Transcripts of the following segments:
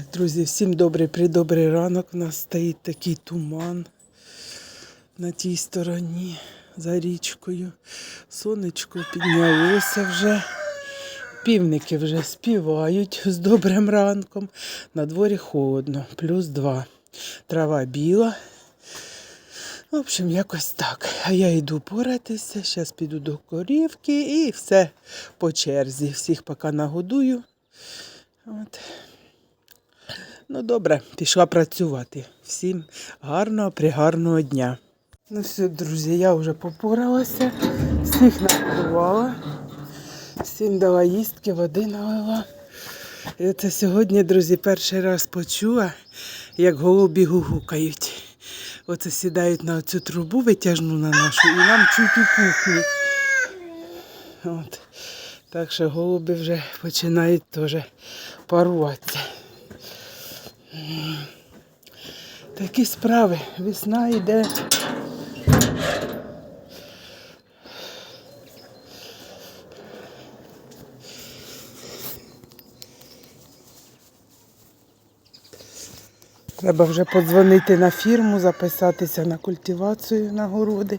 Так, друзі, всім добрий придобрий ранок. У нас стоїть такий туман на тій стороні за річкою. Сонечко піднялося вже. Півники вже співають з добрим ранком. На дворі холодно, плюс два. Трава біла. В общем, якось так. А я йду поратися, зараз піду до корівки і все по черзі. Всіх поки нагодую. От. Ну, добре, пішла працювати. Всім гарного, пригарного дня. Ну все, друзі, я вже попоралася, всіх нагодувала, всім дала їстки, води налила. І це сьогодні, друзі, перший раз почула, як голубі гугукають. Оце сідають на цю трубу витяжну на нашу і нам чуть у кухні. От. Так що голуби вже починають теж паруватися. Такі справи. Весна йде. Треба вже подзвонити на фірму, записатися на культивацію на городи.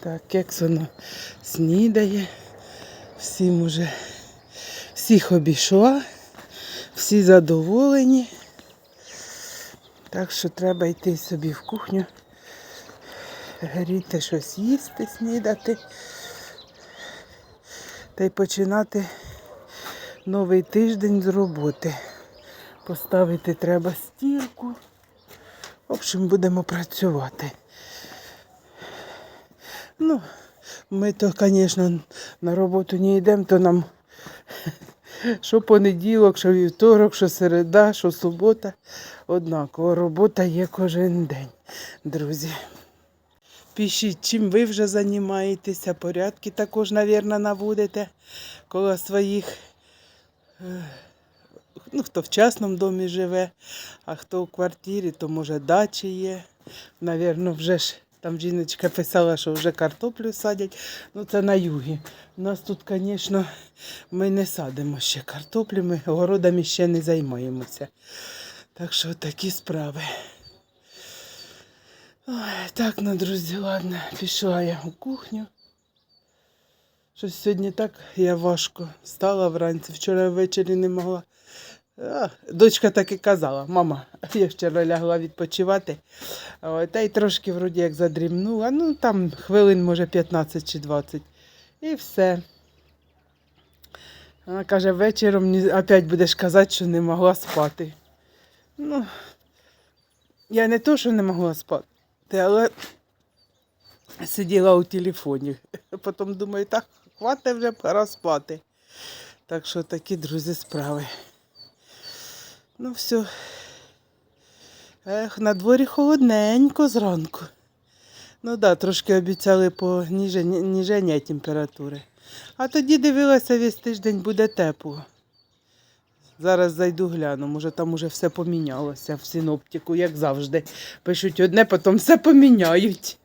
Так, кекс воно снідає. Всім уже всіх обійшла, всі задоволені. Так що треба йти собі в кухню, гріти щось їсти, снідати та й починати новий тиждень з роботи. Поставити треба стірку. В общем, будемо працювати. Ну, ми то, звісно, на роботу не йдемо, то нам що понеділок, що вівторок, що середа, що субота. Однаково робота є кожен день, друзі. Пишіть, чим ви вже займаєтеся, порядки також, мабуть, наводите коло своїх. е, Ну, хто в частному домі живе, а хто у квартирі, то може дачі є. Навірно, вже ж там жіночка писала, що вже картоплю садять. Ну це на югі. У нас тут, звісно, ми не садимо ще картоплю, ми городами ще не займаємося. Так що такі справи. Ой, так, ну, друзі, ладно, пішла я у кухню. Щось сьогодні так я важко встала вранці, вчора ввечері не могла. Дочка так і казала, мама, я вчора лягла відпочивати. Та й трошки вроді як задрімнула. Ну там хвилин, може, 15 чи 20. І все. Вона каже, вечором опять будеш казати, що не могла спати. Ну, я не то, що не могла спати, але сиділа у телефоні. Потім думаю, так, хватить вже пора спати. Так що такі, друзі, справи. Ну все. Ех, на дворі холодненько зранку. Ну так, да, трошки обіцяли поніження температури. А тоді дивилася, весь тиждень буде тепло. Зараз зайду гляну, може там уже все помінялося в синоптику, як завжди. Пишуть одне, потім все поміняють.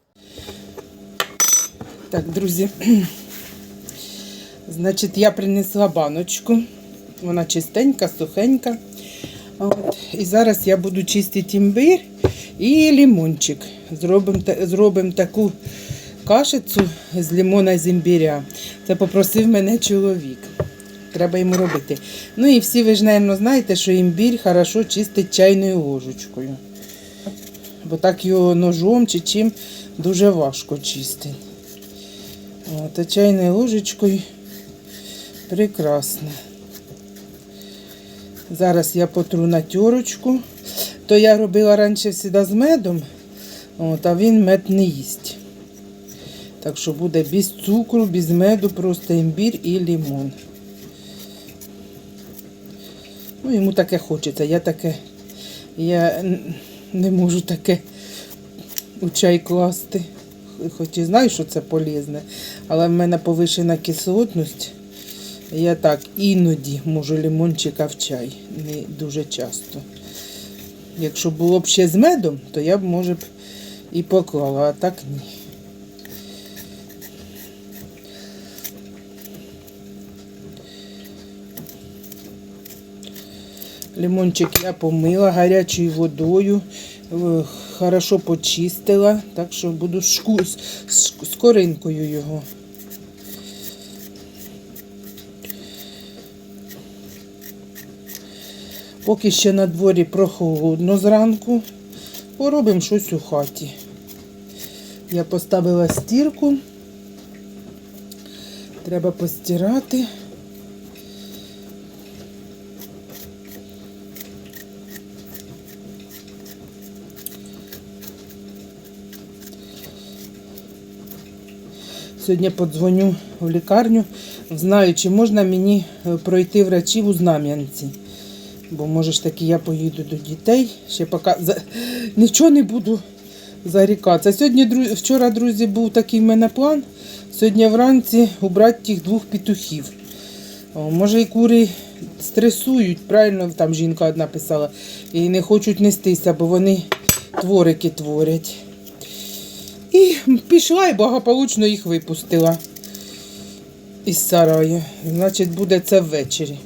Так, друзі. Значить, я принесла баночку. Вона чистенька, сухенька. От. І зараз я буду чистити імбир і лимончик. Зробимо зробимо таку кашицю з лимона з імбиря. Це попросив мене чоловік. Треба йому робити. Ну і всі ви ж, мабуть, знаєте, що імбір хорошо чистить чайною ложечкою. Бо так його ножом чи чим дуже важко чистити. От, а чайною ложечкою прекрасно. Зараз я потру на тюрочку. То я робила раніше завжди з медом, от, а він мед не їсть. Так що буде без цукру, без меду, просто імбір і лимон. Ну, йому таке хочеться. Я таке, я не можу таке у чай класти. Хоч і знаю, що це полезне, але в мене повишена кислотність. Я так іноді можу лимончика в чай, не дуже часто. Якщо було б ще з медом, то я б, може б, і поклала, а так ні. Лимончик я помила гарячою водою, е, хорошо почистила, так що буду шку, з, з коринкою його. Поки ще на дворі прохолодно зранку, поробимо щось у хаті. Я поставила стірку. Треба постирати. Сьогодні подзвоню в лікарню, знаю, чи можна мені е, пройти врачів у Знам'янці. Бо може ж таки я поїду до дітей. Ще поки нічого не буду зарікатися. Сьогодні, дру- вчора, друзі, був такий в мене план. Сьогодні вранці убрати тих двох петухів. О, може і кури стресують, правильно там жінка одна писала, і не хочуть нестися, бо вони творики творять. І пішла і благополучно їх випустила із сараю. Значить, буде це ввечері.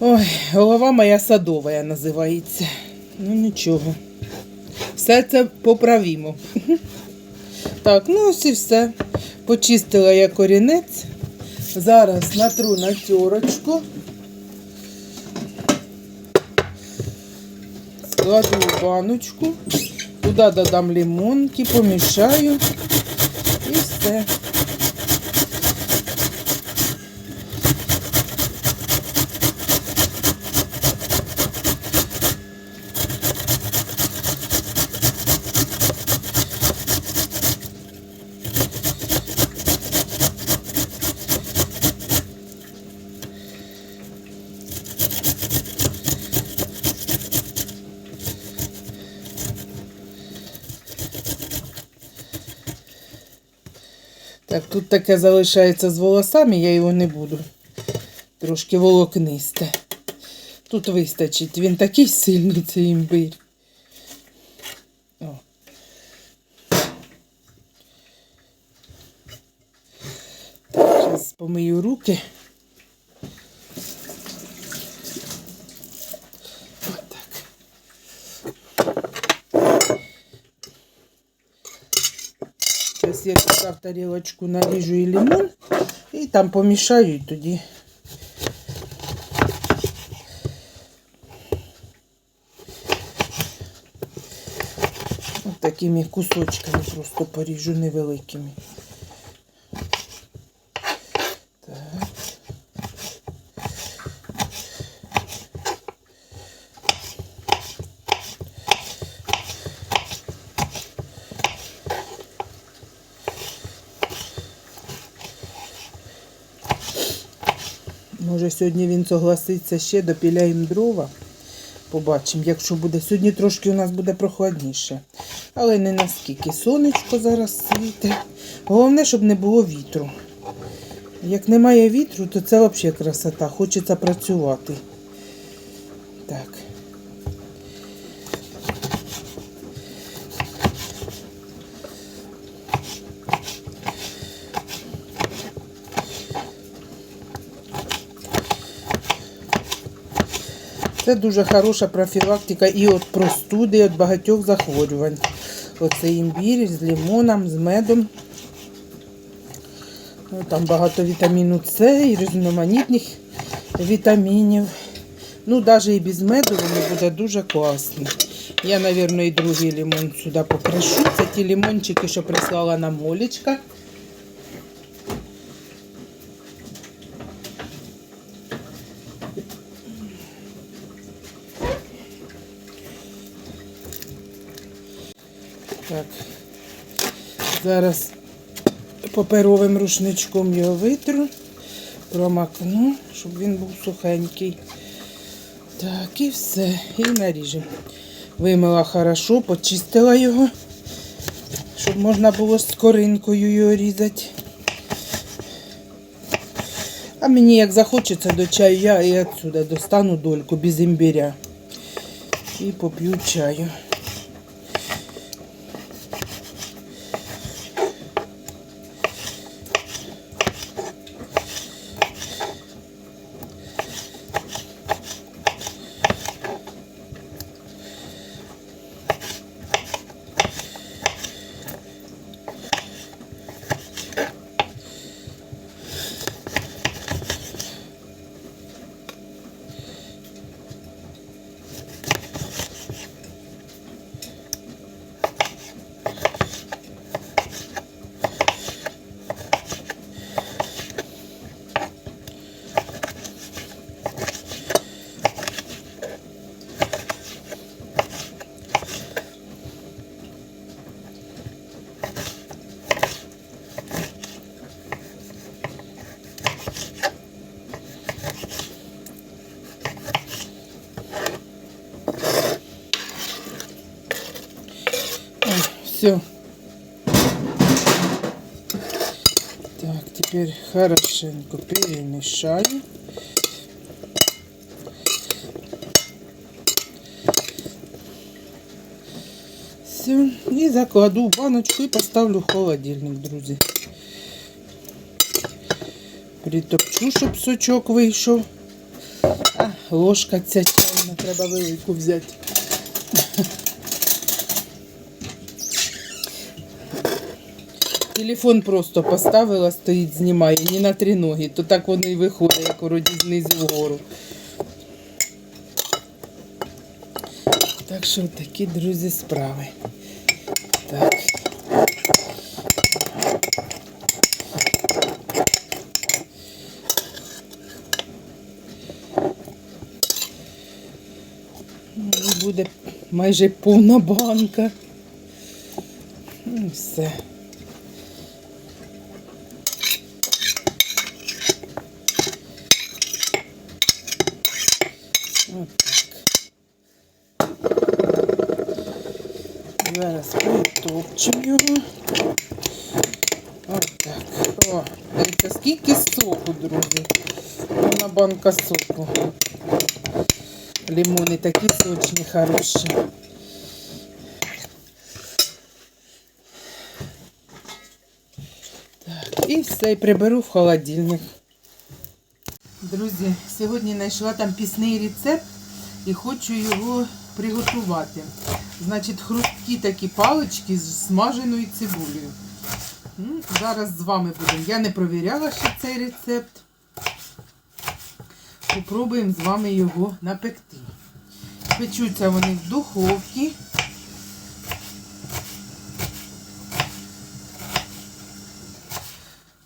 Ой, голова моя садова називається. Ну нічого. Все це поправімо. Так, ну ось і все. Почистила я корінець. Зараз натру на тьорочку. Складу в баночку. Туди додам лимонки, помішаю і все. Тут таке залишається з волосами, я його не буду. Трошки волокнисте. Тут вистачить. Він такий сильний, цей імбир. О. Зараз помию руки. Отак. Я в тарілочку наріжу і лимон, і там помішаю, і тоді. Ось такими кусочками просто поріжу невеликими. Може, сьогодні він согласиться ще, допіляємо дрова. Побачимо, якщо буде. Сьогодні трошки у нас буде прохладніше. Але не наскільки. Сонечко зараз світить. Головне, щоб не було вітру. Як немає вітру, то це взагалі красота. Хочеться працювати. Так. Це дуже хороша профілактика і від простуди, і від багатьох захворювань. Оце імбір з лимоном, з медом. Ну, Там багато вітаміну С і різноманітних вітамінів. Ну, навіть і без меду вони буде дуже класні. Я, мабуть, і другий лимон сюди покришу. Це ті лимончики, що прислала нам Олечка. Зараз паперовим рушничком його витру, промакну, щоб він був сухенький. Так, і все. І наріжемо. Вимила хорошо, почистила його, щоб можна було з коринкою його різати. А мені як захочеться до чаю, я і отсюда достану дольку без імбиря. І поп'ю чаю. Все. Так, теперь хорошенько перемешаю. Все. І закладу в баночку і поставлю в холодильник, друзі. Притопчу, щоб сочок вийшов. А, ложка ця чайна, треба велику взяти. Телефон просто поставила, стоїть, знімає, не на три ноги, то так воно і виходить, як вроді знизу вгору. Так що такі, друзі, справи. Так. Буде майже повна банка. Ну, все. Зараз притопчемо його. От так. О, дивіться, скільки соку, друзі. Повна банка соку. Лимони такі сочні, хороші. Так, і все, і приберу в холодильник. Друзі, сьогодні знайшла там пісний рецепт і хочу його приготувати. Значить, хрусткі такі палички з смаженою цибулею. М, Зараз з вами будемо. Я не провіряла ще цей рецепт. Попробуємо з вами його напекти. Печуться вони в духовці.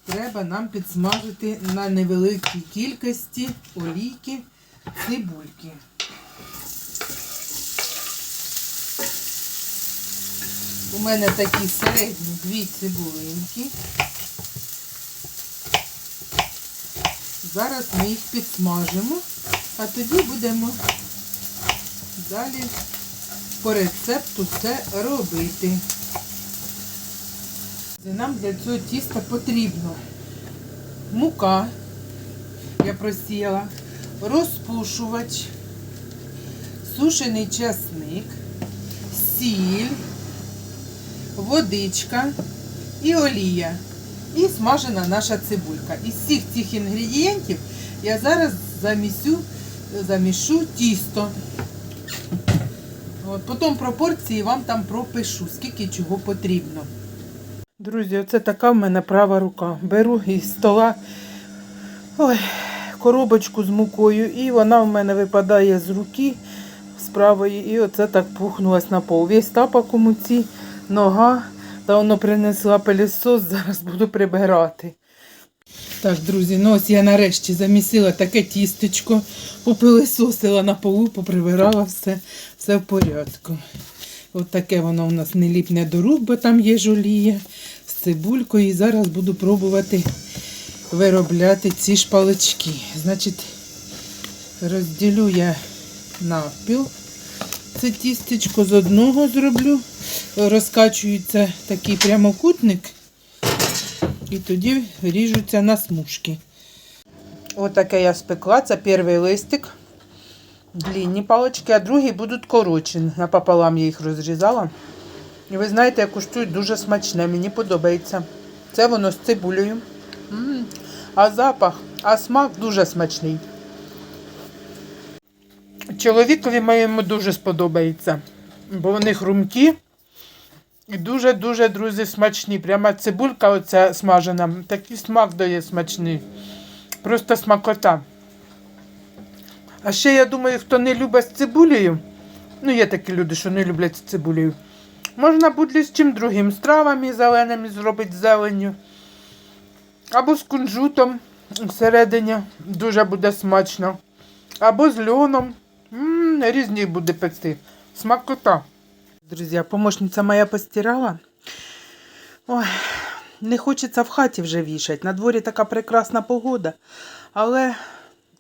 Треба нам підсмажити на невеликій кількості олійки цибульки. У мене такі середні дві цибулинки. Зараз ми їх підсмажимо, а тоді будемо далі по рецепту все робити. Нам для цього тіста потрібно мука, я просіяла, розпушувач, сушений часник, сіль, водичка і олія. І смажена наша цибулька. Із всіх цих інгредієнтів я зараз замісю, замішу тісто. От, потім пропорції вам там пропишу, скільки чого потрібно. Друзі, оце така в мене права рука. Беру із стола ой, коробочку з мукою, і вона в мене випадає з руки з правої, і оце так пухнулась на пол. Весь тапок у муці, нога, та воно принесла пилісос, зараз буду прибирати. Так, друзі, ну ось я нарешті замісила таке тістечко, попилисосила на полу, поприбирала все, все в порядку. От таке воно у нас не ліпне до рук, бо там є жолія з цибулькою. І зараз буду пробувати виробляти ці шпалички. Значить, розділю я навпіл. Це тістечко з одного зроблю. Розкачується такий прямокутник. І тоді ріжуться на смужки. Отаке я спекла. Це перший листик. Длінні палички, а другі будуть коротші. Напополам я їх розрізала. І ви знаєте, куштують дуже смачне, мені подобається. Це воно з цибулею. М, А запах, а смак дуже смачний. Чоловікові моєму дуже сподобається, бо вони хрумкі і дуже-дуже, друзі, смачні. Прямо цибулька оця смажена, такий смак дає смачний. Просто смакота. А ще я думаю, хто не любить з цибулею, ну є такі люди, що не люблять з цибулею, можна буде з чим другим, з травами зеленими зробити зеленню. Або з кунжутом всередині дуже буде смачно. Або з льоном. М, різні буде пекти. Смакота. Друзі, помощниця моя постирала. Ой, не хочеться в хаті вже вішати. На дворі така прекрасна погода. Але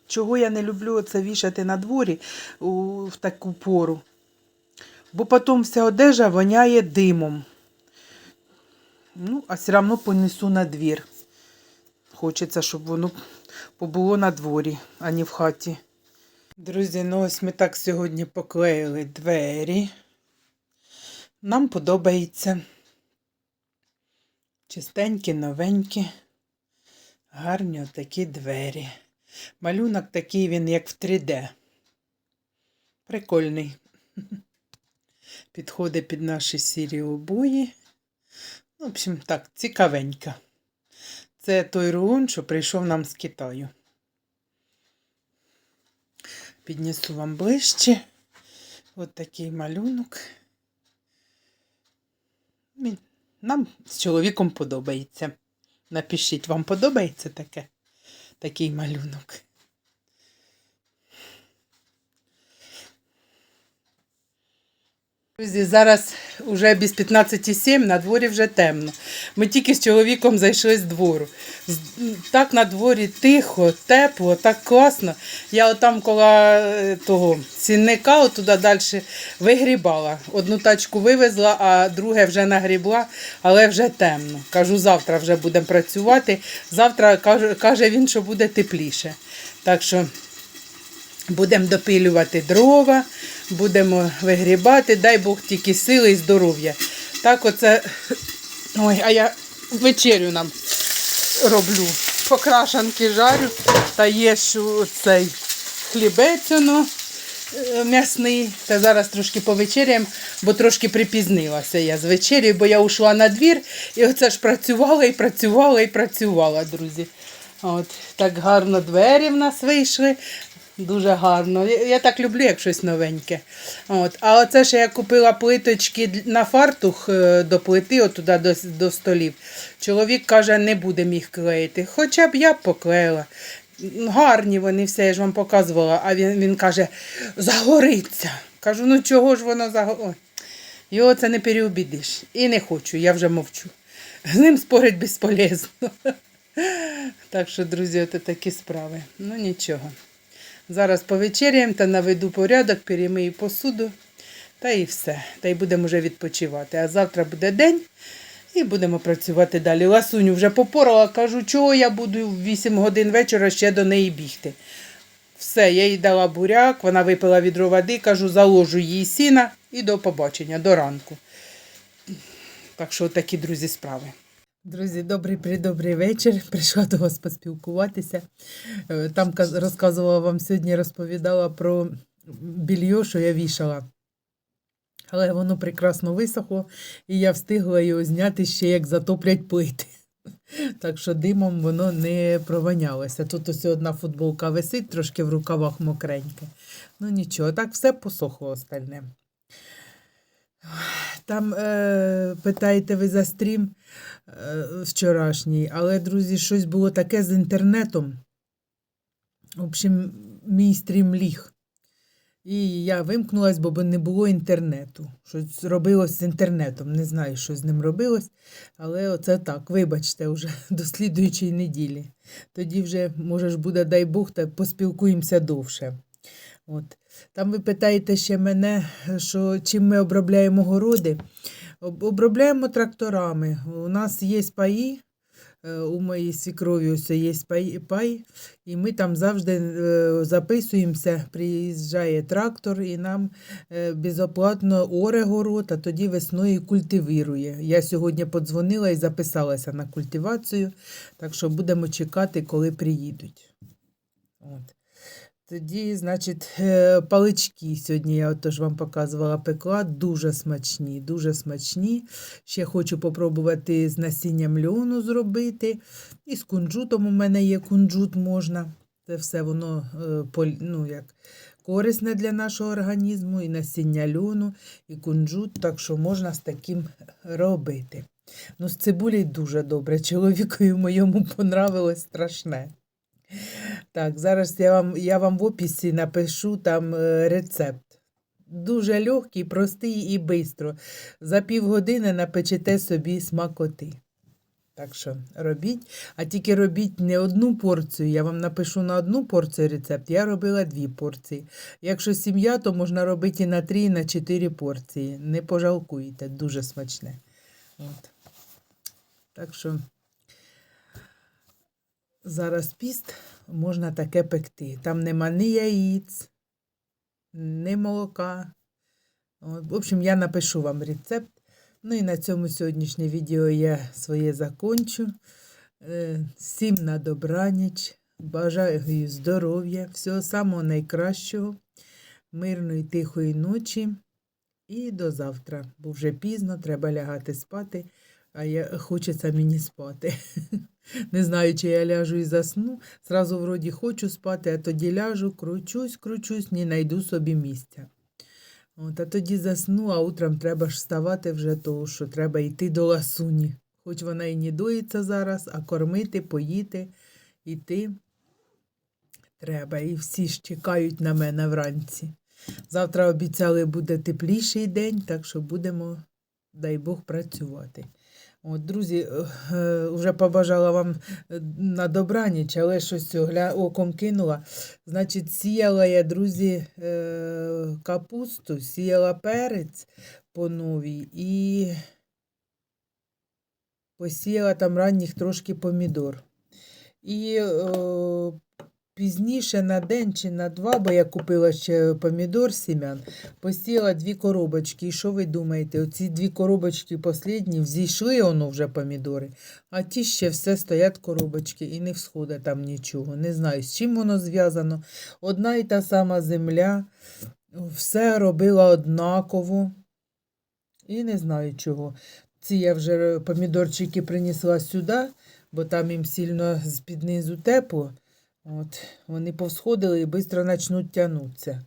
чого я не люблю це вішати на дворі у, в таку пору? Бо потім вся одежа воняє димом. Ну, а все одно понесу на двір. Хочеться, щоб воно побуло на дворі, а не в хаті. Друзі, ну ось ми так сьогодні поклеїли двері. Нам подобається. Чистенькі, новенькі, гарні такі двері. Малюнок такий він, як в 3D. Прикольний. Підходить під наші сірі обої. Ну, В общем, так, цікавенько. Це той рулон, що прийшов нам з Китаю. Піднесу вам ближче. От такий малюнок. Нам з чоловіком подобається. Напишіть, вам подобається таке? Такий малюнок. Друзі, зараз вже без 15,7, на дворі вже темно. Ми тільки з чоловіком зайшли з двору. Так на дворі тихо, тепло, так класно. Я отам коло е, того цінника, туди далі вигрібала. Одну тачку вивезла, а друге вже нагрібла, але вже темно. Кажу, завтра вже будемо працювати. Завтра каже він, що буде тепліше. Так що Будемо допилювати дрова, будемо вигрібати, дай Бог тільки сили і здоров'я. Так оце. Ой, а я вечерю нам роблю. Покрашанки жарю та є цей хлібець воно, е, м'ясний. Та зараз трошки повечеряємо, бо трошки припізнилася я з вечері, бо я ушла на двір і оце ж працювала і працювала і працювала, друзі. От, так гарно двері в нас вийшли. Дуже гарно. Я, так люблю, як щось новеньке. От. А оце ж я купила плиточки на фартух е, до плити, отуда до, до столів. Чоловік каже, не будемо їх клеїти. Хоча б я б поклеїла. Гарні вони все, я ж вам показувала. А він, він каже, загориться. Кажу, ну чого ж воно загорить? Його це не переубідиш. І не хочу, я вже мовчу. З ним спорить безполезно. Так що, друзі, от такі справи. Ну нічого. Зараз повечеряємо та наведу порядок, перемию посуду та і все. Та й будемо вже відпочивати. А завтра буде день і будемо працювати далі. Ласуню вже попорала, кажу, чого я буду в 8 годин вечора ще до неї бігти. Все, я їй дала буряк, вона випила відро води, кажу, заложу їй сіна і до побачення, до ранку. Так що такі, друзі, справи. Друзі, добрий придобрий вечір. Прийшла до вас поспілкуватися. Е, Там розказувала вам сьогодні, розповідала про більйо, що я вішала. Але воно прекрасно висохло, і я встигла його зняти ще як затоплять плити. Так що димом воно не провонялося. Тут ось одна футболка висить, трошки в рукавах мокреньке. Ну нічого, так все посохло остальне. Там е, питаєте ви за стрім е, вчорашній, але, друзі, щось було таке з інтернетом. В общем, мій стрім ліг. І я вимкнулась, бо не було інтернету. Щось робилось з інтернетом. Не знаю, що з ним робилось, але оце так, вибачте, вже до слідуючої неділі. Тоді вже, може ж, буде, дай Бог, та поспілкуємося довше. От. Там ви питаєте ще мене, що чим ми обробляємо городи. Обробляємо тракторами. У нас є паї, е, у моїй свікрові є пай, і ми там завжди е, записуємося, приїжджає трактор і нам е, безоплатно оре город, а тоді весною культивірує. Я сьогодні подзвонила і записалася на культивацію, так що будемо чекати, коли приїдуть. От. Тоді, значить, е, палички сьогодні я отож вам показувала пекла. Дуже смачні, дуже смачні. Ще хочу попробувати з насінням льону зробити. І з кунжутом у мене є кунжут можна. Це все воно е, ну, як, корисне для нашого організму, і насіння льону, і кунжут, так що можна з таким робити. Ну, з цибулею дуже добре. Чоловікові моєму понравилось страшне. Так, зараз я вам, я вам в описі напишу там е, рецепт. Дуже легкий, простий і швидко. За півгодини напечете собі смакоти. Так що робіть, а тільки робіть не одну порцію. Я вам напишу на одну порцію рецепт. Я робила дві порції. Якщо сім'я, то можна робити і на три, і на чотири порції. Не пожалкуєте, дуже смачне. От. Так що зараз піст можна таке пекти. Там нема ні яїць, ні молока. От, в общем, я напишу вам рецепт. Ну і на цьому сьогоднішнє відео я своє закончу. Е, Всім на добраніч. Бажаю здоров'я, всього самого найкращого, мирної, тихої ночі. І до завтра, бо вже пізно, треба лягати спати, а я, хочеться мені спати. Не знаю, чи я ляжу і засну. Зразу вроді хочу спати, а тоді ляжу, кручусь, кручусь, не знайду собі місця. От, а тоді засну, а утром треба ж вставати вже, тому що треба йти до ласуні. Хоч вона і не доїться зараз, а кормити, поїти, йти треба. І всі ж чекають на мене вранці. Завтра обіцяли буде тепліший день, так що будемо, дай Бог, працювати. От, друзі, е, вже побажала вам е, на добраніч, але щось гля... оком кинула. Значить, сіяла я, друзі, е, капусту, сіяла перець по новій і посіяла там ранніх трошки помідор. І е, пізніше на день чи на два, бо я купила ще помідор сім'ян, посіяла дві коробочки. І що ви думаєте? Оці дві коробочки послідні взійшли воно вже помідори, а ті ще все стоять коробочки і не всходить там нічого. Не знаю, з чим воно зв'язано. Одна і та сама земля, все робила однаково. І не знаю чого. Ці я вже помідорчики принесла сюди, бо там їм сильно з-під низу тепло. От, вони повсходили і швидко почнуть тягнутися.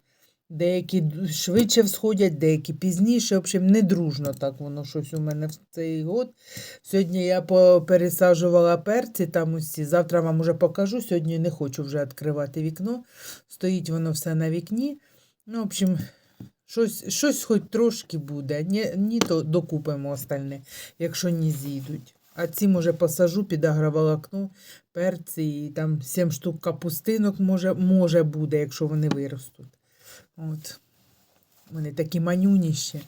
Деякі швидше всходять, деякі пізніше. В общем, не дружно так воно щось у мене в цей год. Сьогодні я пересаджувала перці там усі. Завтра вам уже покажу. Сьогодні не хочу вже відкривати вікно. Стоїть воно все на вікні. Ну, в общем, щось, щось хоч трошки буде. Ні, ні то докупимо остальне, якщо не зійдуть. А ці, може, посажу під перці і там 7 штук капустинок може, може буде, якщо вони виростуть. От. Вони такі манюніші.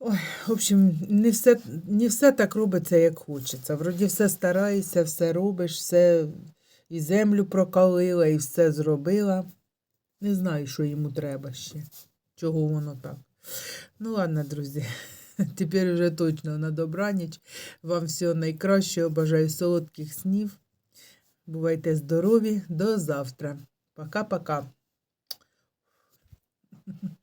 Ой, в общем, не все, не все так робиться, як хочеться. Вроді все стараєшся, все робиш, все і землю прокалила, і все зробила. Не знаю, що йому треба ще. Чого воно так. Ну, ладно, друзі. Тепер вже точно на добраніч. Вам всього найкращого. Бажаю солодких снів. Бувайте здорові. До завтра. Пока-пока.